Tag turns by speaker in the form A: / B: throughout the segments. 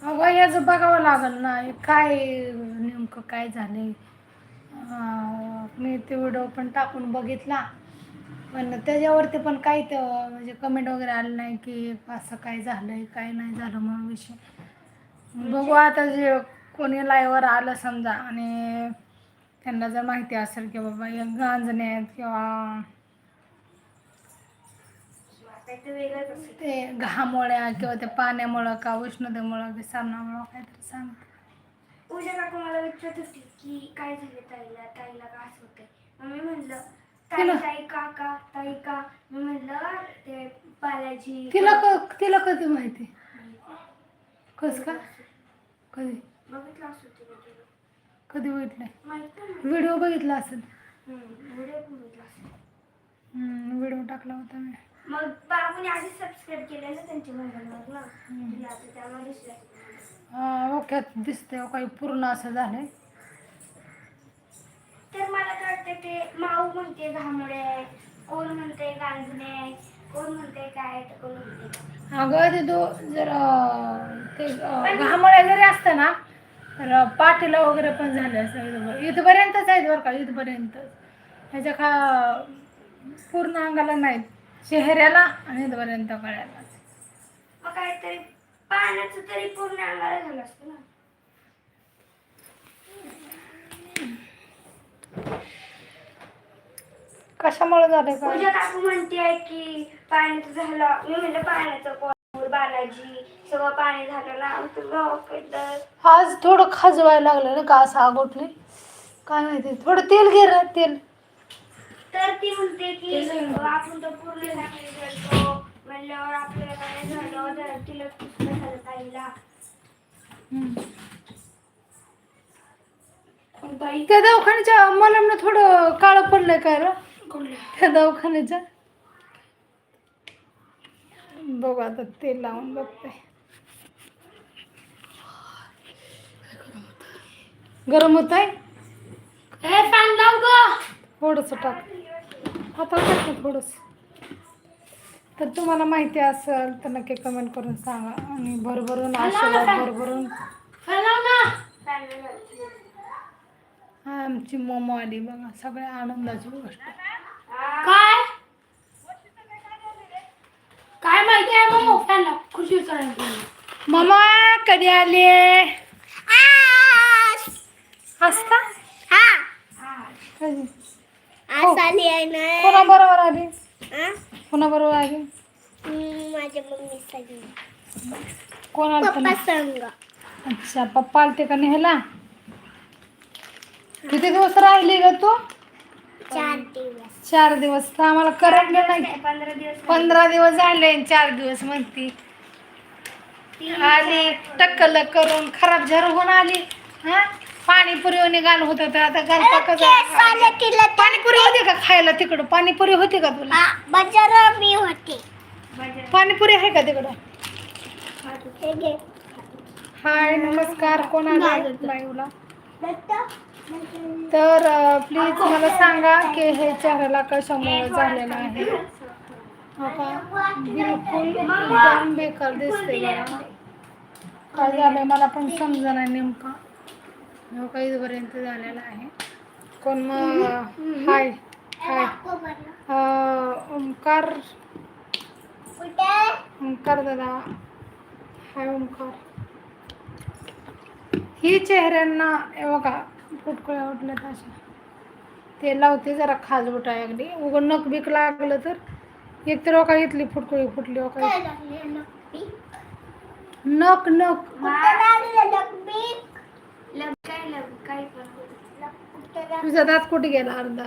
A: अगं याचं बघावं लागेल ना. काय नेमकं काय झाले मी ते व्हिडिओ पण टाकून बघितला. पण त्याच्यावरती पण काही ते म्हणजे कमेंट वगैरे आलं नाही की असं काय झालंय काय नाही झालं म्हणून विषय. बघू आता जे कोणी लाईव्हवर आलं समजा आणि त्यांना जर माहिती असेल की बाबा या गांजणे आहेत किंवा ते घामोळ्या किंवा ते पाण्यामुळं का उष्णतेमुळं की सामनामुळं काहीतरी सांग
B: पूजा काकू मला विचारत होती की काय झाले ताईला? ताईला का असं मग मी म्हणलं ताई
A: तिला-
B: ताई काका ताई का? मी म्हणलं ते बालाजी
A: तिला क तिला कधी माहिती? कस का? कधी?
B: बघितलं असं
A: कधी बघितला? असेल.
B: व्हिडिओ बघितला असेल.
A: व्हिडिओ टाकला होता मी.
B: मग बाबूने आधी सबस्क्राईब केलं ना त्यांच्या मोबाईलवर ना? तिला आता त्यामुळे
A: ओक्यात दिसतंय काही पूर्ण असं झालंय.
B: तर मला तर वाटतं ते माऊ म्हणते घामोळे आहे कोण म्हणते गांजणे आहे कोण म्हणते काय आहे, तर कोण म्हणते काय.
A: अगं ते दो जर अं, ते घामोळ्या जरी असतं ना तर पाठीला वगैरे पण झालं असं इथं- इथपर्यंतच आहेत बरं का इथपर्यंत ह्याच्या खा पूर्ण अंगाला नाहीत. चेहऱ्याला आणि इथपर्यंत गळ्याला
B: मग काहीतरी पाण्याचं तरी पूर्ण अंगाला झालं असतं ना.
A: कशामुळे झालं का
B: पूजा काकू म्हणते की पाण्याचं झालं. मी म्हणलं पाण्याचं कोण? बालाजी. सगळं पाणी झालं ना. गावाकडं
A: आज थोडं खाजवायला लागलं ना का असं आगोटले? काय माहिती थोडं तेल घे रे तेल.
B: तर ती म्हणते की आपण तर पूर्ण झाकण करतो म्हणल्यावर आपल्याला काय झालं? तिला कसं झालं ताईला
A: त्या दवाखान्याच्या मला ना थोडं काळं पडलंय काय रे? त्या दवाखान्याच्या. बघू आता तेल लावून बघते. गरम होत आहे
B: हे
A: थोडंसं टाक. ना थोडंसं. तर तुम्हाला माहिती असेल तर नक्की कमेंट करून सांगा. आणि भरभरून आशीर्वाद भरभरून हा, आमची मोमो आली बघा. सगळ्या आनंदाची गोष्ट.
B: काय? काय माहिती आहे लाव खुशी
A: मामा कधी आले? असता कधी हो.
B: आली आहे ना.
A: कोणाबरोबर आली.
B: आ?
A: कोणाबरोबर आली.
B: हम्म, माझ्या मम्मी संग.
A: कोण आलं
B: पप्पा संग.
A: अच्छा पप्पा आलते का नेहला? किती दिवस राहिली ग तू?
B: चार दिवस.
A: चार दिवस. तर आम्हाला करंटले नाही.
B: पंधरा दिवस
A: पंधरा दिवस झाले आणि चार दिवस म्हणती. आली टक्कल करून खराब झर होऊन आली. हा? पाणीपुरी निघाल होत तर आता घालता कसं पाणीपुरी खायला तिकडं पाणीपुरी होती का तुला?
B: बाजार मी होते.
A: पाणीपुरी आहे का तिकडं?
B: हे घे.
A: हाय नमस्कार. कोण आले लाईव्हला तर प्लीज मला सांगा की हे चेहऱ्याला कशामुळे झालेलं आहे? आता बिलकुल एकदम बेकार दिसते बघा. काय झालंय मला पण समजा नाही नेमकं. हो का इथपर्यंत झालेला आहे. कोण मग हाय. हाय अं, ओमकार ओमकार दादा. हाय ओमकार ही चेहऱ्यांना बघा फुटकुळ्या उठल्यात अशा. ते लावते जरा खाज उठाय अगदी उघड नख बीक लागलं तर एक तर का इथली फुटकुळी फुटली हो का नख नख तुझा दात कुठे गेला अर्धा?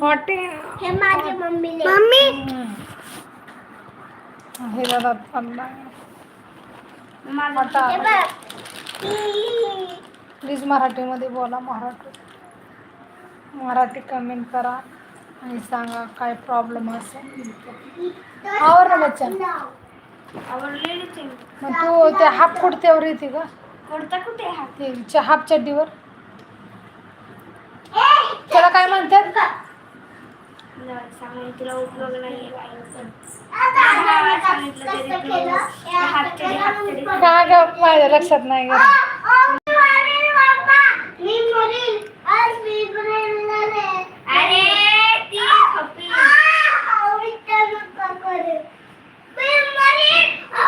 A: हॉटेल.
B: हे माझ्या मम्मीने मम्मी?
A: हे
B: माझा
A: प्लीज मराठीमध्ये बोला मराठी. मराठी कमेंट करा आणि सांगा काय प्रॉब्लेम असेल. आवर ना बच्चन मग तू त्या हाफ कुडत्यावर येते का?
B: कुठे
A: ते हाफ चड्डीवर? काय म्हणतात?
B: तुला उपयोग नाही
A: का ग? माझ्या लक्षात नाही गं.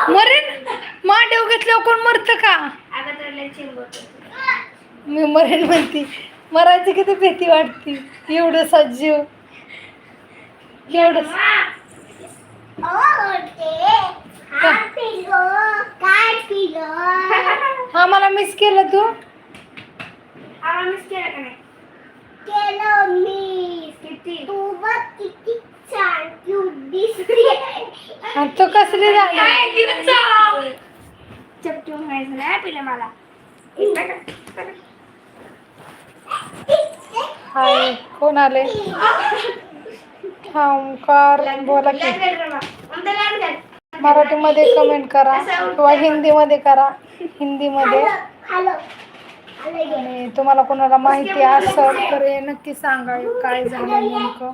A: मरेन. मांडव घेतल्यावर कोण मरत का? मी मरेन म्हणते. मरायची किती भीती वाटती. एवढं सजीव एवढं हा मला मिस केलं तू.
B: मिस केलं का नाही किती
A: आणि तू कसली झाली?
B: चपटून दिवस नाही पिलं मला.
A: हाय कोण आले? ओंकार बोला की. मराठीमध्ये कमेंट करा किंवा हिंदीमध्ये करा. हिंदीमध्ये. आणि तुम्हाला कोणाला माहिती असेल तर हे नक्की सांगा काय झालं नेमकं.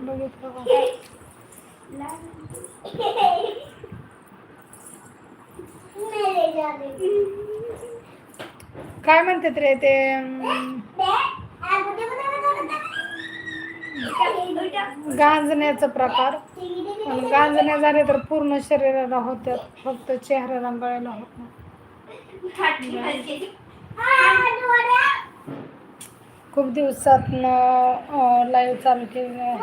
A: बघितलं काय म्हणतात रे ते? गांजण्याचा प्रकार. गांजण्या झाले तर पूर्ण शरीराला होत्यात. फक्त चेहरा रंगायला होत नाही. खूप दिवसात लाईव्ह चालू केली आहे.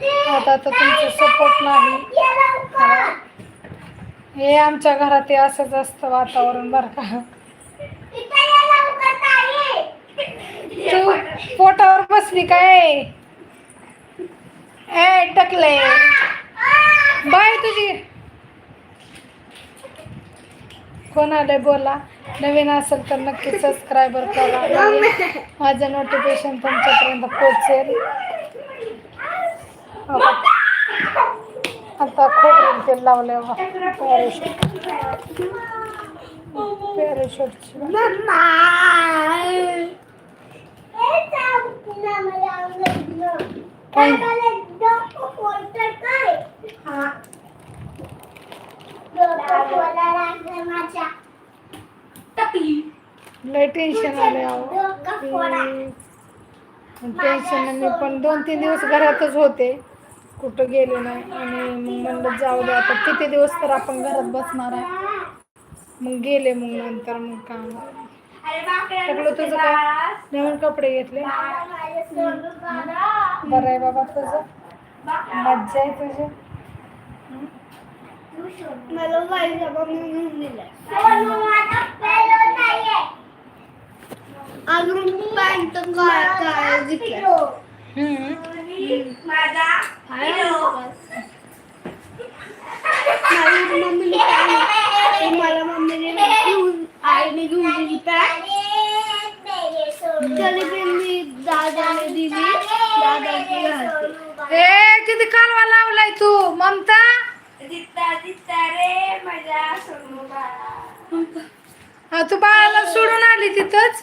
A: तर आता तर तुमचं सपोर्ट नाही. हे आमच्या घरात हे असंच असतं वातावरण बरं का. तू पोटावर बसली काय? ए टकले. बाय तुझी. कोण आलंय बोला. नवीन असेल तर नक्की सबस्क्रायबर करा. माझं नोटिफिकेशन तुमच्यापर्यंत पोचेल आता खोबरेल तेल लावलंय बघा पॅरेशूट पॅरेशूटची लय टेन्शन अहो. टेन्शन मी पण दोन तीन दिवस घरातच होते. कुठं गेले नाही आणि मग म्हणलं जाऊ दे आता किती दिवस तर आपण घरात बसणार आहे. मग गेले मग नंतर मग काम. टाकलं तुझं काय? नवीन कपडे घेतले? बरं आहे बाबा तुझं? मज्जा आहे तुझी?
B: मला अजून पॅन्ट काय घेतलं. माझा मम्मीने मला मम्मीने घेऊन आईने घेऊन दिली पॅन्ट तरी पण मी दादाने दिली. दादाची घालते.
A: ए किती कालवा लावलाय तू ममता?
B: दिसता दिसता रे माझ्या सोनू बाळा.
A: हा, तू बाळाला सोडून आली तिथंच?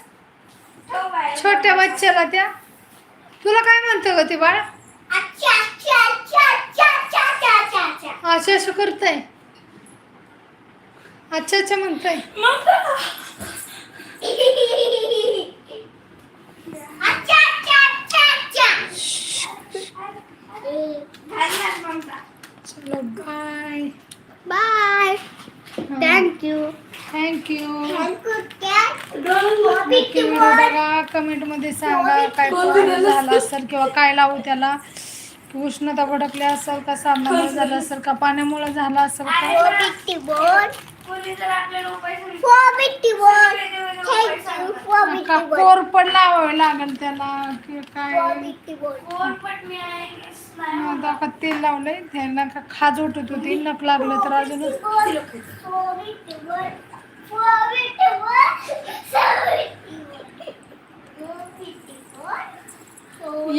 A: छोट्या बच्च्याला त्या? तुला काय म्हणतं ग ते बाळ?
B: अच्छा
A: असं करताय. अच्छा अच्छा म्हणताय. चलो bye
B: bye thank you
A: thank you नक्की व्हिडिओ बघा कमेंटमध्ये सांगा काय प्रॉब्लेम झाला असेल किंवा काय लावू त्याला. उष्णता भडकली असेल का साबणामुळे झालं असेल का पाण्यामुळे झालं असेल का? कोरपड लावावे लागेल त्याला की काय? आता का तेल लावलंय त्यांना का खाज उठत होती नक लागलं तर अजूनच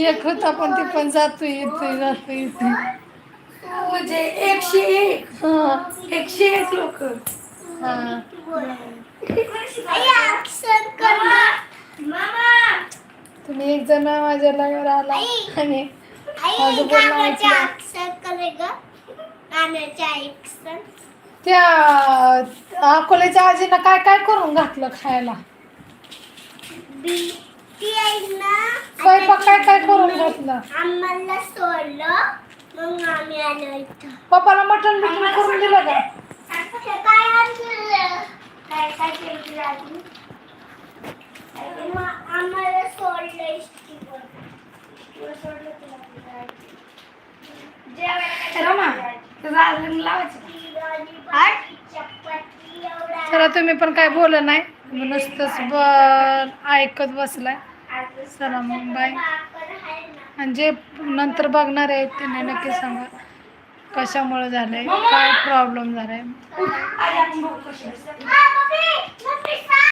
A: एक होता पण ते पण जातोय येतोय जातोय येतोय.
B: म्हणजे एकशे एक.
A: हा.
B: एकशे एक लोक.
A: हा.
B: मामा
A: तुम्ही एक जण माझ्या लग्नाला आला आणि माझं बोलणं ऐकलं. त्या अकोल्याच्या आजीनं काय काय करून घातलं खायला? स्वयंपाक काय काय करून घातलं?
B: आम्हाला सोडलं मग आम्ही आलो इथं.
A: पप्पाला मटण बिटन करून दिलं का?
B: काय आणलं काय केलं आम्हाला सोडलं सोडलं
A: रमा? तुझं अजून लावायचं. चला तुम्ही पण काय बोल नाही. नुसतंच बर ऐकत बसलाय. चला मग बाय.
B: आहे.
A: आणि जे नंतर बघणार आहेत त्यांनी नक्की सांगा. कशामुळे झालंय? काय प्रॉब्लेम झालाय?